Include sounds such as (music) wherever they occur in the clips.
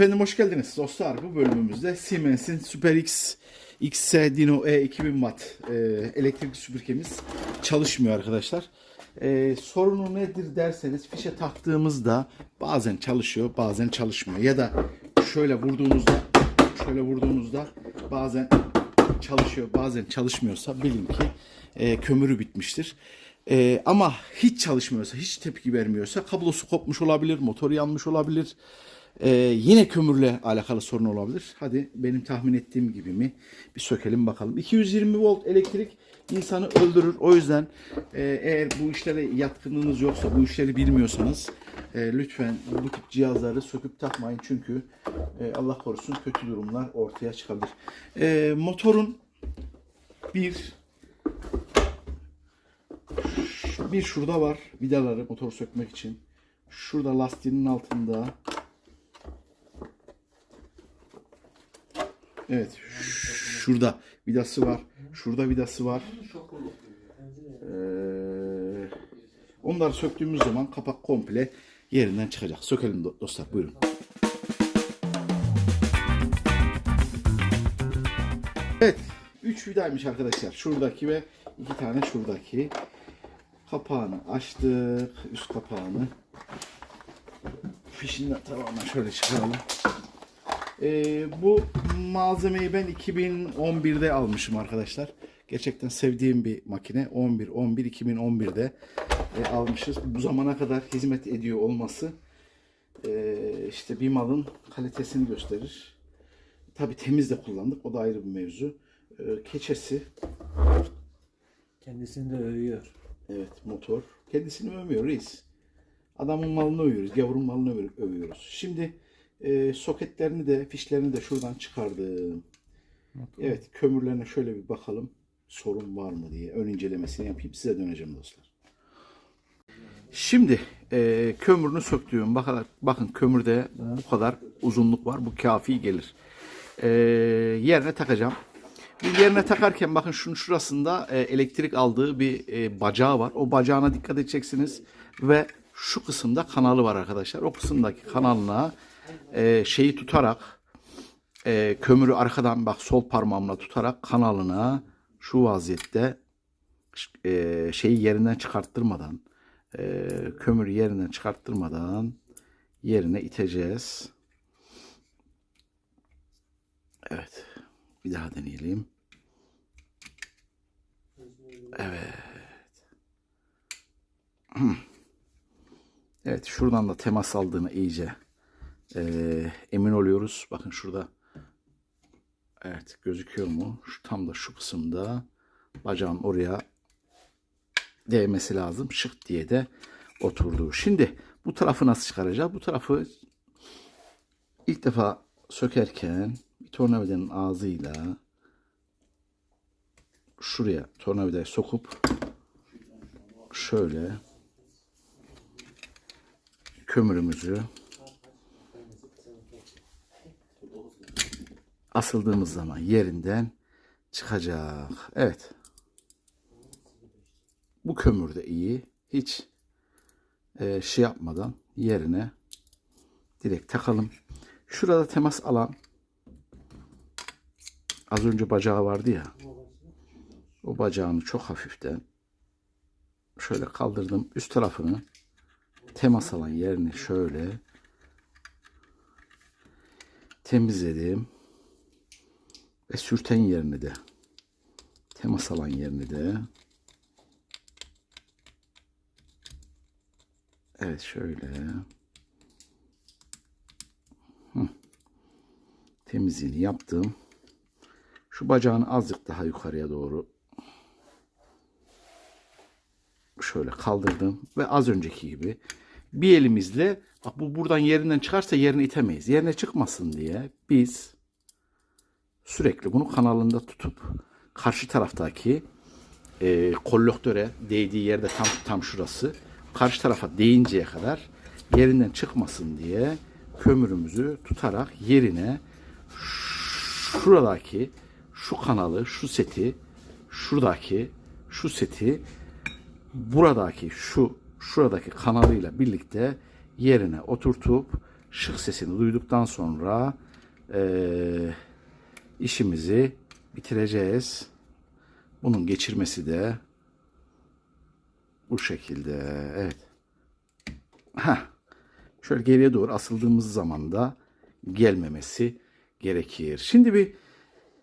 Efendim hoş geldiniz dostlar. Bu bölümümüzde Siemens'in Super X XS Dino E 2000 Watt e, elektrikli süpürgemiz çalışmıyor arkadaşlar. E, sorunu nedir derseniz fişe taktığımızda bazen çalışıyor bazen çalışmıyor. Ya da şöyle vurduğunuzda şöyle vurduğunuzda bazen çalışıyor bazen çalışmıyorsa bilin ki e, kömürü bitmiştir. E, ama hiç çalışmıyorsa, hiç tepki vermiyorsa kablosu kopmuş olabilir, motor yanmış olabilir. E, yine kömürle alakalı sorun olabilir. Hadi benim tahmin ettiğim gibi mi? Bir sökelim bakalım. 220 volt elektrik insanı öldürür. O yüzden e, eğer bu işlere yatkınlığınız yoksa, bu işleri bilmiyorsanız e, lütfen bu tip cihazları söküp takmayın. Çünkü e, Allah korusun kötü durumlar ortaya çıkabilir. E, motorun bir bir şurada var vidaları motor sökmek için. Şurada lastiğinin altında. Evet. Şurada vidası var. Şurada vidası var. Ee, onları söktüğümüz zaman kapak komple yerinden çıkacak. Sökelim do- dostlar buyurun. Evet. 3 vidaymış arkadaşlar. Şuradaki ve iki tane şuradaki. Kapağını açtık. Üst kapağını. Fişini tamamen şöyle çıkaralım. Ee, bu malzemeyi ben 2011'de almışım arkadaşlar. Gerçekten sevdiğim bir makine. 11 11 2011'de e, almışız. Bu zamana kadar hizmet ediyor olması e, işte bir malın kalitesini gösterir. Tabi temiz de kullandık. O da ayrı bir mevzu. E, keçesi, Kendisini de övüyor. Evet motor. Kendisini övmüyor reis. Adamın malını övüyoruz. Gavurun malını öv- övüyoruz. Şimdi e, soketlerini de fişlerini de şuradan çıkardım. Evet kömürlerine şöyle bir bakalım. Sorun var mı diye ön incelemesini yapayım. Size döneceğim dostlar. Şimdi e, kömürünü söktüğüm bakın, bakın kömürde bu kadar uzunluk var. Bu kafi gelir. E, yerine takacağım. Bu yerine takarken bakın şunun şurasında e, elektrik aldığı bir e, bacağı var. O bacağına dikkat edeceksiniz. Ve şu kısımda kanalı var arkadaşlar. O kısımdaki kanalına e, şeyi tutarak e, kömürü arkadan bak sol parmağımla tutarak kanalına şu vaziyette e, şeyi yerinden çıkarttırmadan e, kömürü yerinden çıkarttırmadan yerine iteceğiz. Evet. Bir daha deneyelim. Evet. (clears throat) Evet şuradan da temas aldığını iyice eee, emin oluyoruz. Bakın şurada evet gözüküyor mu? Şu tam da şu kısımda bacağın oraya değmesi lazım. Şık diye de oturdu. Şimdi bu tarafı nasıl çıkaracağız? Bu tarafı ilk defa sökerken bir tornavidanın ağzıyla şuraya tornavidayı sokup şöyle kömürümüzü asıldığımız zaman yerinden çıkacak. Evet. Bu kömür de iyi. Hiç e, şey yapmadan yerine direkt takalım. Şurada temas alan az önce bacağı vardı ya. O bacağını çok hafiften şöyle kaldırdım. Üst tarafını temas alan yerini şöyle temizledim. Ve sürten yerini de temas alan yerini de Evet şöyle Hı. temizliğini yaptım. Şu bacağını azıcık daha yukarıya doğru şöyle kaldırdım ve az önceki gibi bir elimizle bak bu buradan yerinden çıkarsa yerini itemeyiz. Yerine çıkmasın diye biz sürekli bunu kanalında tutup karşı taraftaki e, kollektöre değdiği yerde tam tam şurası karşı tarafa değinceye kadar yerinden çıkmasın diye kömürümüzü tutarak yerine şuradaki şu kanalı, şu seti, şuradaki şu seti buradaki şu şuradaki kanalıyla birlikte yerine oturtup şık sesini duyduktan sonra eee, işimizi bitireceğiz. Bunun geçirmesi de bu şekilde. Evet. Ha. Şöyle geriye doğru asıldığımız zaman da gelmemesi gerekir. Şimdi bir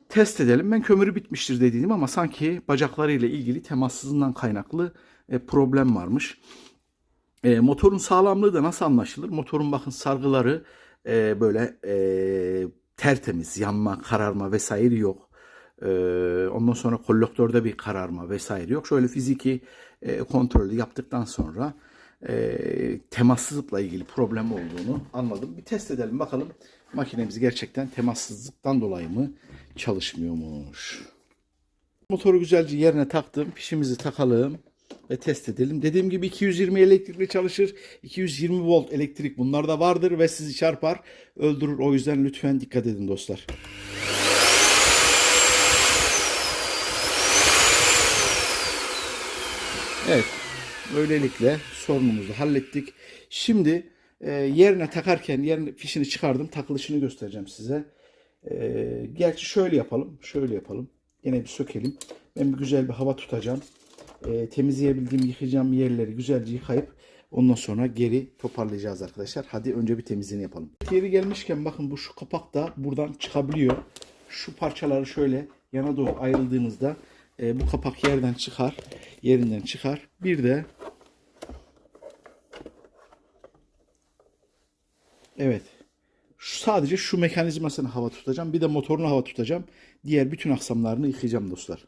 test edelim. Ben kömürü bitmiştir dediydim ama sanki bacaklarıyla ilgili temassızlığından kaynaklı e, problem varmış. E, motorun sağlamlığı da nasıl anlaşılır? Motorun bakın sargıları e, böyle e, tertemiz, yanma, kararma vesaire yok. E, ondan sonra kolektörde bir kararma vesaire yok. Şöyle fiziki e, kontrolü yaptıktan sonra e, temassızlıkla ilgili problem olduğunu anladım. Bir test edelim bakalım makinemiz gerçekten temassızlıktan dolayı mı çalışmıyormuş. Motoru güzelce yerine taktım. Fişimizi takalım ve test edelim. Dediğim gibi 220 elektrikle çalışır. 220 volt elektrik bunlar da vardır ve sizi çarpar, öldürür. O yüzden lütfen dikkat edin dostlar. Evet. Böylelikle sorunumuzu hallettik. Şimdi e, yerine takarken yerine fişini çıkardım. Takılışını göstereceğim size. E, gerçi şöyle yapalım. Şöyle yapalım. Yine bir sökelim. Ben bir güzel bir hava tutacağım. E, temizleyebildiğim yıkayacağım yerleri güzelce yıkayıp ondan sonra geri toparlayacağız arkadaşlar. Hadi önce bir temizliğini yapalım. Geri gelmişken bakın bu şu kapak da buradan çıkabiliyor. Şu parçaları şöyle yana doğru ayrıldığınızda e, bu kapak yerden çıkar. Yerinden çıkar. Bir de Evet. Şu, sadece şu mekanizmasını hava tutacağım. Bir de motorunu hava tutacağım. Diğer bütün aksamlarını yıkayacağım dostlar.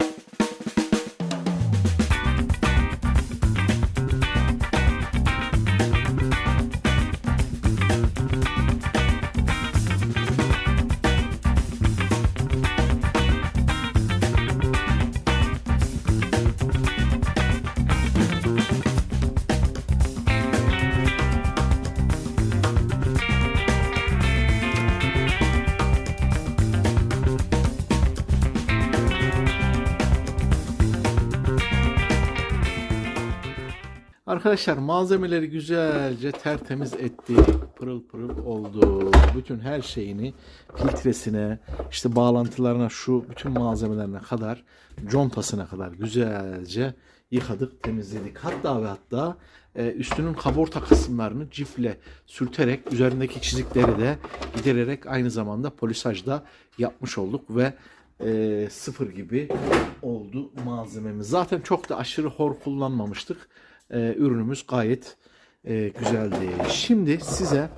Arkadaşlar malzemeleri güzelce tertemiz ettik. Pırıl pırıl oldu. Bütün her şeyini filtresine, işte bağlantılarına, şu bütün malzemelerine kadar, contasına kadar güzelce yıkadık, temizledik. Hatta ve hatta e, üstünün kaborta kısımlarını cifle sürterek üzerindeki çizikleri de gidererek aynı zamanda polisajda yapmış olduk ve e, sıfır gibi oldu malzememiz. Zaten çok da aşırı hor kullanmamıştık. E, ürünümüz gayet e, güzeldi. Şimdi size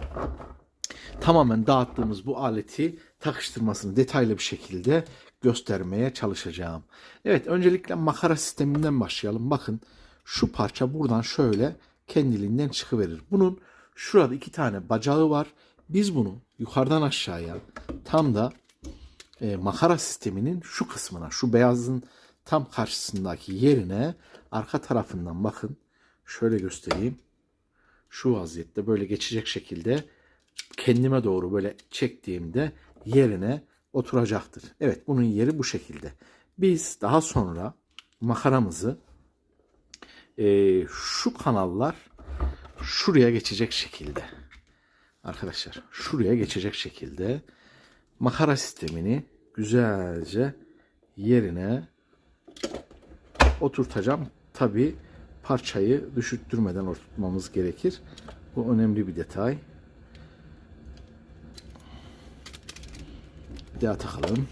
tamamen dağıttığımız bu aleti takıştırmasını detaylı bir şekilde göstermeye çalışacağım. Evet öncelikle makara sisteminden başlayalım. Bakın şu parça buradan şöyle kendiliğinden çıkıverir. Bunun şurada iki tane bacağı var. Biz bunu yukarıdan aşağıya tam da e, makara sisteminin şu kısmına, şu beyazın tam karşısındaki yerine arka tarafından bakın şöyle göstereyim. Şu vaziyette böyle geçecek şekilde kendime doğru böyle çektiğimde yerine oturacaktır. Evet bunun yeri bu şekilde. Biz daha sonra makaramızı e, şu kanallar şuraya geçecek şekilde arkadaşlar şuraya geçecek şekilde makara sistemini güzelce yerine oturtacağım. Tabi parçayı düşürttürmeden oturtmamız gerekir. Bu önemli bir detay. Bir daha takalım.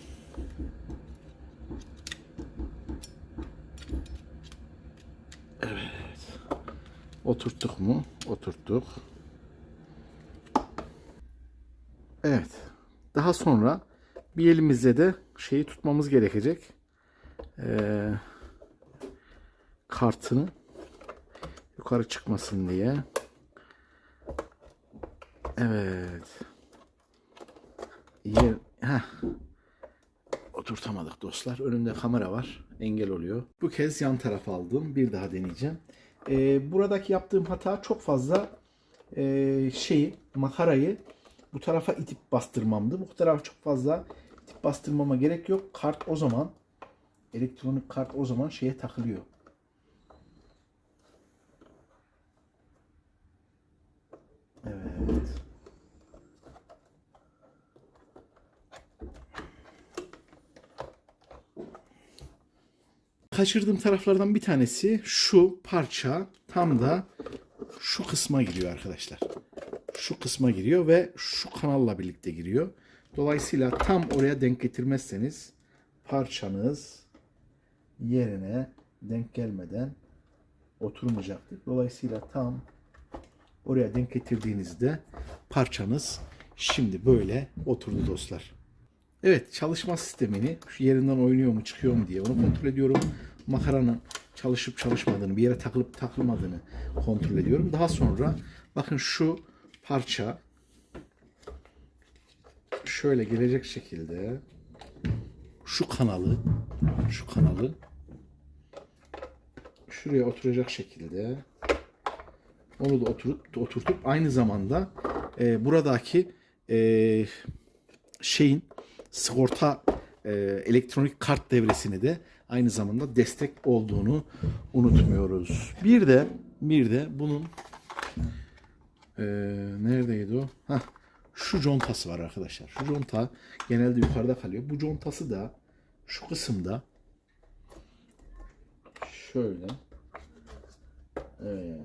Evet. Oturttuk mu? Oturttuk. Evet. Daha sonra bir elimizle de şeyi tutmamız gerekecek. Ee, kartını yukarı çıkmasın diye. Evet. Yer, heh. Oturtamadık dostlar. Önümde kamera var. Engel oluyor. Bu kez yan taraf aldım. Bir daha deneyeceğim. Ee, buradaki yaptığım hata çok fazla e, şeyi, makarayı bu tarafa itip bastırmamdı. Bu tarafa çok fazla itip bastırmama gerek yok. Kart o zaman elektronik kart o zaman şeye takılıyor. Kaçırdığım taraflardan bir tanesi şu parça tam da şu kısma giriyor arkadaşlar. Şu kısma giriyor ve şu kanalla birlikte giriyor. Dolayısıyla tam oraya denk getirmezseniz parçanız yerine denk gelmeden oturmayacaktır. Dolayısıyla tam oraya denk getirdiğinizde parçanız şimdi böyle oturdu dostlar. Evet çalışma sistemini şu yerinden oynuyor mu çıkıyor mu diye onu kontrol ediyorum. Makaranın çalışıp çalışmadığını bir yere takılıp takılmadığını kontrol ediyorum. Daha sonra bakın şu parça şöyle gelecek şekilde şu kanalı şu kanalı şuraya oturacak şekilde onu da oturup oturtup aynı zamanda e, buradaki e, şeyin sigorta e, elektronik kart devresini de aynı zamanda destek olduğunu unutmuyoruz. Bir de bir de bunun e, neredeydi o? Hah, şu contası var arkadaşlar. Şu conta genelde yukarıda kalıyor. Bu contası da şu kısımda şöyle evet.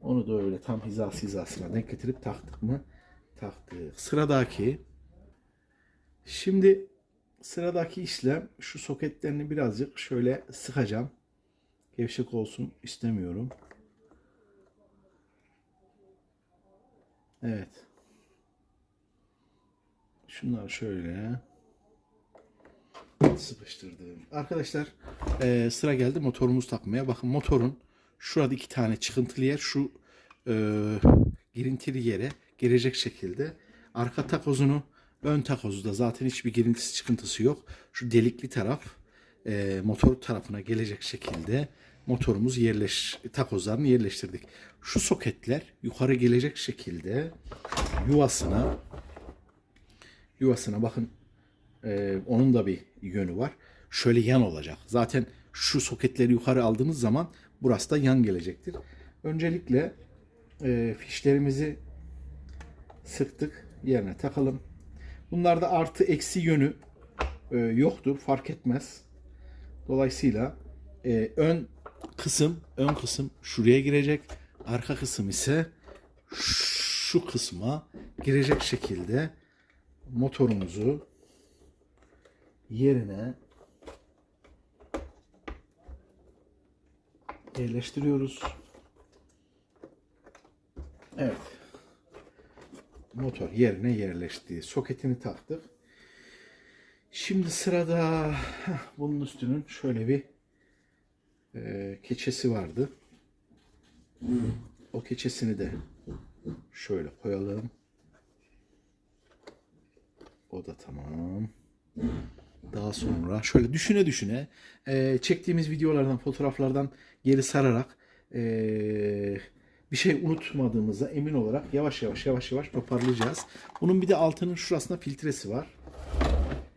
Onu da öyle tam hizası hizasına denk getirip taktık mı? Taktık. Sıradaki Şimdi sıradaki işlem şu soketlerini birazcık şöyle sıkacağım. Gevşek olsun istemiyorum. Evet. Şunları şöyle sıkıştırdım. Arkadaşlar eee, sıra geldi motorumuz takmaya. Bakın motorun şurada iki tane çıkıntılı yer şu eee girintili yere girecek şekilde arka takozunu ön takozu da zaten hiçbir girintisi çıkıntısı yok. Şu delikli taraf eee, motor tarafına gelecek şekilde motorumuz yerleş takozlarını yerleştirdik. Şu soketler yukarı gelecek şekilde yuvasına yuvasına bakın ee, onun da bir yönü var. Şöyle yan olacak. Zaten şu soketleri yukarı aldığınız zaman burası da yan gelecektir. Öncelikle e, fişlerimizi sıktık. Yerine takalım. Bunlarda artı eksi yönü e, yoktur. Fark etmez. Dolayısıyla e, ön kısım ön kısım şuraya girecek. Arka kısım ise şu kısma girecek şekilde motorumuzu yerine yerleştiriyoruz. Evet. Motor yerine yerleşti. Soketini taktık. Şimdi sırada bunun üstünün şöyle bir e, keçesi vardı. O keçesini de şöyle koyalım. O da tamam. Daha sonra şöyle düşüne düşüne e, çektiğimiz videolardan, fotoğraflardan geri sararak e, bir şey unutmadığımıza emin olarak yavaş yavaş yavaş yavaş toparlayacağız. Bunun bir de altının şurasında filtresi var.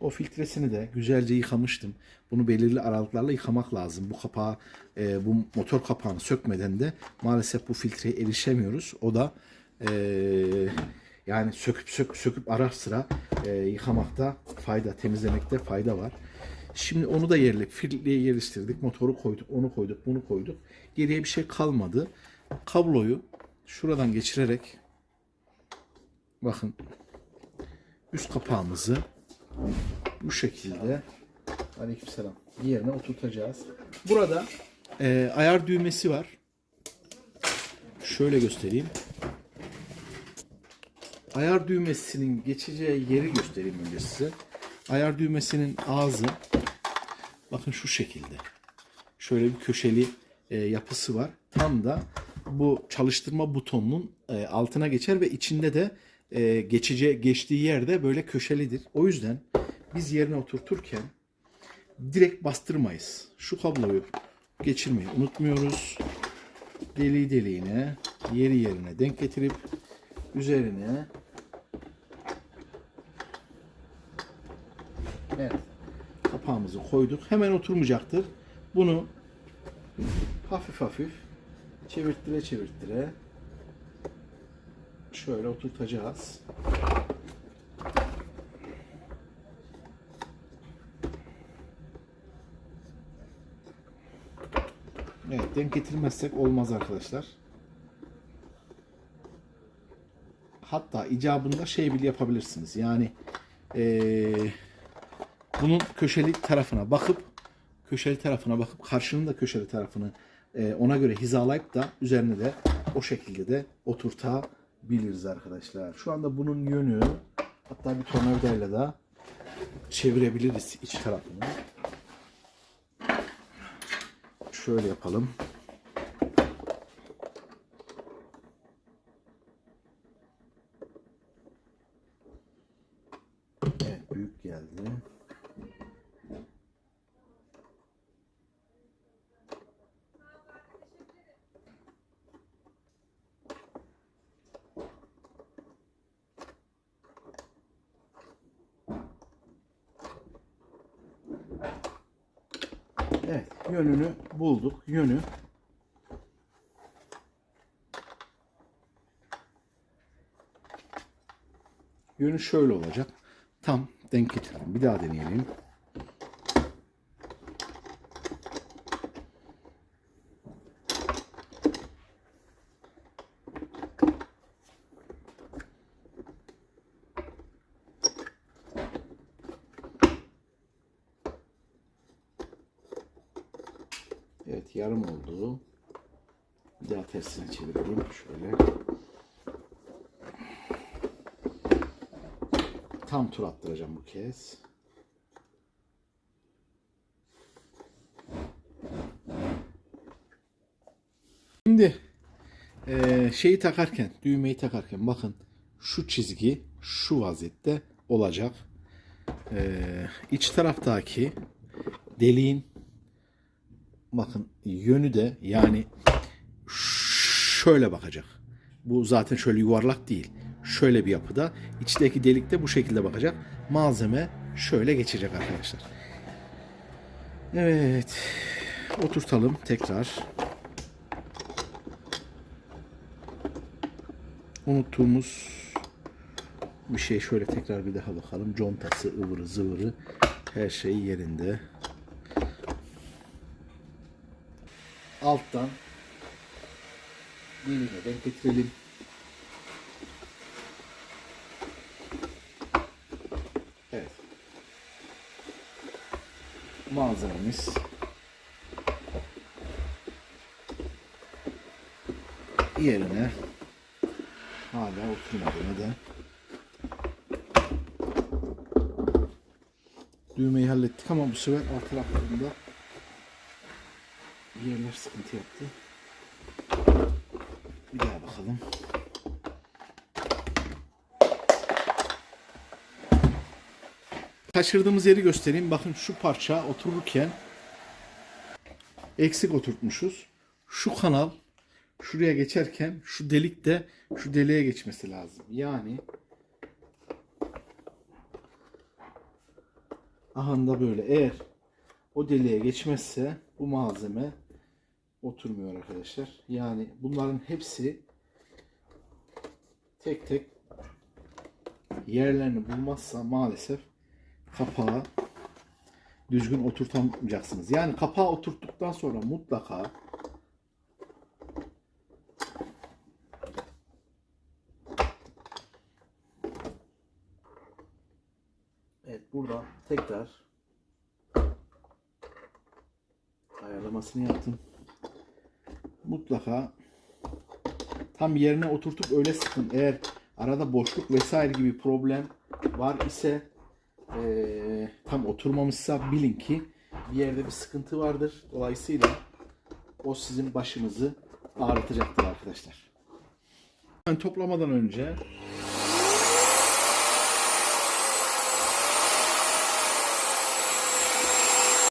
O filtresini de güzelce yıkamıştım. Bunu belirli aralıklarla yıkamak lazım. Bu kapağı, e, bu motor kapağını sökmeden de maalesef bu filtreye erişemiyoruz. O da e, yani söküp söküp söküp ara sıra e, yıkamakta fayda, temizlemekte fayda var. Şimdi onu da yerlik, filtreye yerleştirdik. Motoru koyduk, onu koyduk, bunu koyduk. Geriye bir şey kalmadı. Kabloyu şuradan geçirerek bakın üst kapağımızı bu şekilde aleykümselam yerine oturtacağız. Burada e, ayar düğmesi var. Şöyle göstereyim. Ayar düğmesinin geçeceği yeri göstereyim önce size. Ayar düğmesinin ağzı bakın şu şekilde. Şöyle bir köşeli e, yapısı var. Tam da bu çalıştırma butonunun e, altına geçer ve içinde de e, geçici geçtiği yerde böyle köşelidir. O yüzden biz yerine oturturken direkt bastırmayız. Şu kabloyu geçirmeyi unutmuyoruz. Deliği deliğine, yeri yerine denk getirip üzerine Evet. Kapağımızı koyduk. Hemen oturmayacaktır. Bunu hafif hafif çevirttire çevirttire şöyle oturtacağız. Evet denk getirmezsek olmaz arkadaşlar. Hatta icabında şey bile yapabilirsiniz. Yani eee, bunun köşeli tarafına bakıp köşeli tarafına bakıp karşının da köşeli tarafını ona göre hizalayıp da üzerine de o şekilde de oturtabiliriz arkadaşlar. Şu anda bunun yönü hatta bir tornavidayla da çevirebiliriz iç tarafını. Şöyle yapalım. Evet büyük geldi. Evet yönünü bulduk. Yönü Yönü şöyle olacak. Tam denk getirelim. Bir daha deneyelim. Evet yarım oldu. Bir daha tersine çevirelim. Şöyle. Tam tur attıracağım bu kez. Şimdi eee, şeyi takarken, düğmeyi takarken bakın şu çizgi şu vaziyette olacak. Eee iç taraftaki deliğin bakın yönü de yani şöyle bakacak. Bu zaten şöyle yuvarlak değil. Şöyle bir yapıda. İçteki delikte bu şekilde bakacak. Malzeme şöyle geçecek arkadaşlar. Evet. Oturtalım tekrar. Unuttuğumuz bir şey şöyle tekrar bir daha bakalım. Contası, ıvırı, zıvırı her şey yerinde. Alttan deliğine denk getirelim. Evet. Malzememiz yerine hala oturmadı. Neden? Düğmeyi hallettik ama bu sefer alt taraflarında yerler sıkıntı yaptı. Bakalım. Kaçırdığımız yeri göstereyim. Bakın şu parça otururken eksik oturtmuşuz. Şu kanal şuraya geçerken şu delik de şu deliğe geçmesi lazım. Yani ahanda böyle eğer o deliğe geçmezse bu malzeme oturmuyor arkadaşlar. Yani bunların hepsi tek tek yerlerini bulmazsa maalesef kapağı düzgün oturtamayacaksınız. Yani kapağı oturttuktan sonra mutlaka Evet burada tekrar ayarlamasını yaptım. Mutlaka tam yerine oturtup öyle sıkın. Eğer arada boşluk vesaire gibi problem var ise eee, tam oturmamışsa bilin ki bir yerde bir sıkıntı vardır. Dolayısıyla o sizin başınızı ağrıtacaktır arkadaşlar. Ben toplamadan önce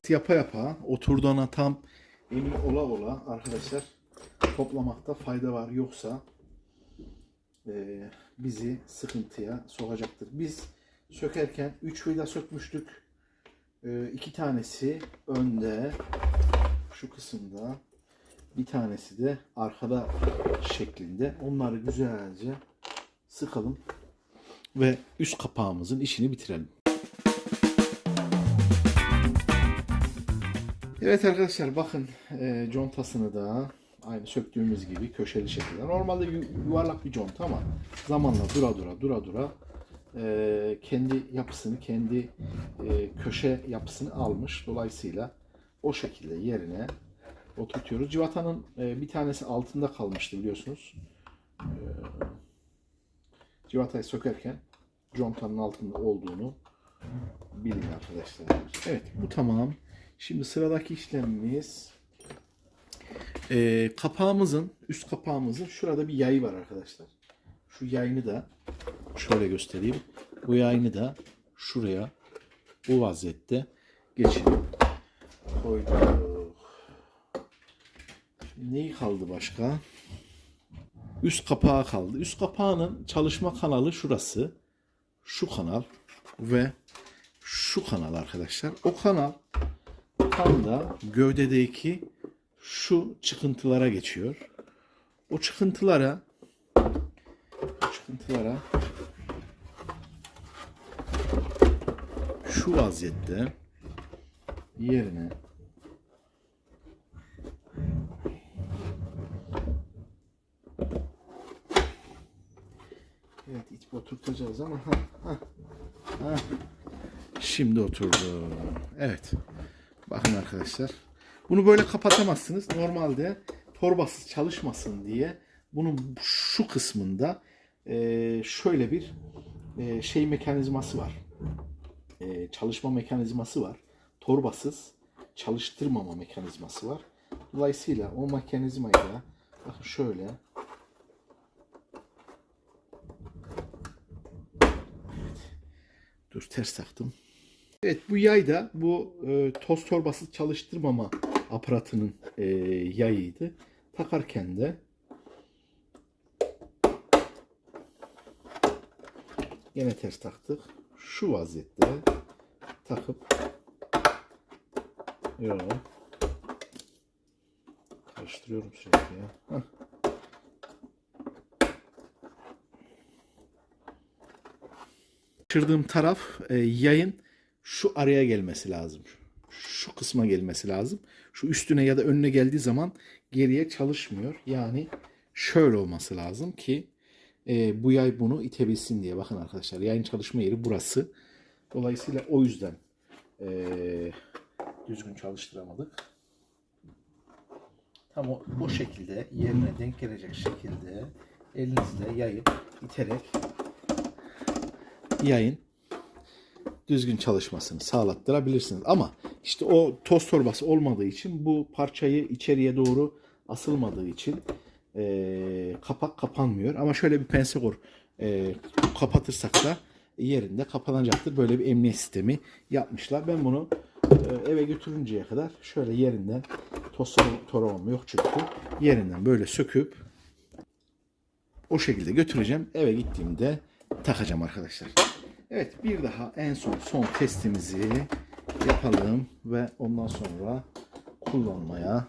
yapa yapa oturduğuna tam emin ola ola arkadaşlar toplamakta fayda var. Yoksa eee, bizi sıkıntıya sokacaktır. Biz sökerken 3 vida sökmüştük. Eee, iki tanesi önde şu kısımda bir tanesi de arkada şeklinde. Onları güzelce sıkalım ve üst kapağımızın işini bitirelim. Evet arkadaşlar bakın e, contasını da aynı söktüğümüz gibi köşeli şekilde. Normalde yu- yuvarlak bir conta ama zamanla dura dura dura dura e, kendi yapısını, kendi e, köşe yapısını almış. Dolayısıyla o şekilde yerine oturtuyoruz. Civatanın e, bir tanesi altında kalmıştı biliyorsunuz. E, civatayı sökerken contanın altında olduğunu bilin arkadaşlar. Evet bu tamam. Şimdi sıradaki işlemimiz e, kapağımızın üst kapağımızın şurada bir yayı var arkadaşlar. Şu yayını da şöyle göstereyim. Bu yayını da şuraya bu vaziyette geçirip koyduk. Şimdi neyi kaldı başka? Üst kapağı kaldı. Üst kapağının çalışma kanalı şurası. Şu kanal ve şu kanal arkadaşlar. O kanal tam da gövdedeki şu çıkıntılara geçiyor. O çıkıntılara çıkıntılara şu vaziyette yerine Evet ip oturtacağız ama ha, ha, ha. Şimdi oturdu. Evet. Bakın arkadaşlar. Bunu böyle kapatamazsınız. Normalde torbasız çalışmasın diye bunun şu kısmında e, şöyle bir e, şey mekanizması var. E, çalışma mekanizması var. Torbasız çalıştırmama mekanizması var. Dolayısıyla o mekanizmayı da bakın şöyle Dur ters taktım. Evet bu yay da bu e, toz torbası çalıştırmama aparatının e, yayıydı. Takarken de yine ters taktık. Şu vaziyette takıp Yok. Karıştırıyorum sürekli ya. Hah. Kırdığım taraf e, yayın şu araya gelmesi lazım. Şu kısma gelmesi lazım. Şu üstüne ya da önüne geldiği zaman geriye çalışmıyor. Yani şöyle olması lazım ki e, bu yay bunu itebilsin diye. Bakın arkadaşlar yayın çalışma yeri burası. Dolayısıyla o yüzden e, düzgün çalıştıramadık. Tam o, o şekilde yerine denk gelecek şekilde elinizle yayı iterek yayın düzgün çalışmasını sağlattırabilirsiniz. Ama işte o toz torbası olmadığı için bu parçayı içeriye doğru asılmadığı için eee, kapak kapanmıyor. Ama şöyle bir pense kor eee, kapatırsak da yerinde kapanacaktır. Böyle bir emniyet sistemi yapmışlar. Ben bunu eee, eve götürünceye kadar şöyle yerinden toz torbam yok çünkü yerinden böyle söküp o şekilde götüreceğim. Eve gittiğimde takacağım arkadaşlar. Evet bir daha en son son testimizi yapalım ve ondan sonra kullanmaya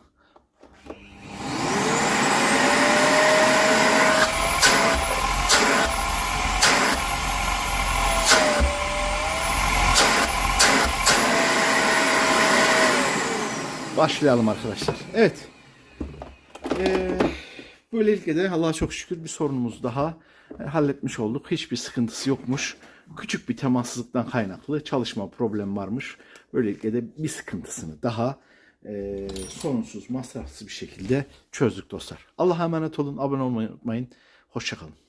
başlayalım arkadaşlar. Evet. Ee, böylelikle de Allah'a çok şükür bir sorunumuz daha halletmiş olduk. Hiçbir sıkıntısı yokmuş. Küçük bir temassızlıktan kaynaklı çalışma problemi varmış. Böylelikle de bir sıkıntısını daha e, sorunsuz, masrafsız bir şekilde çözdük dostlar. Allah'a emanet olun. Abone olmayı unutmayın. Hoşçakalın.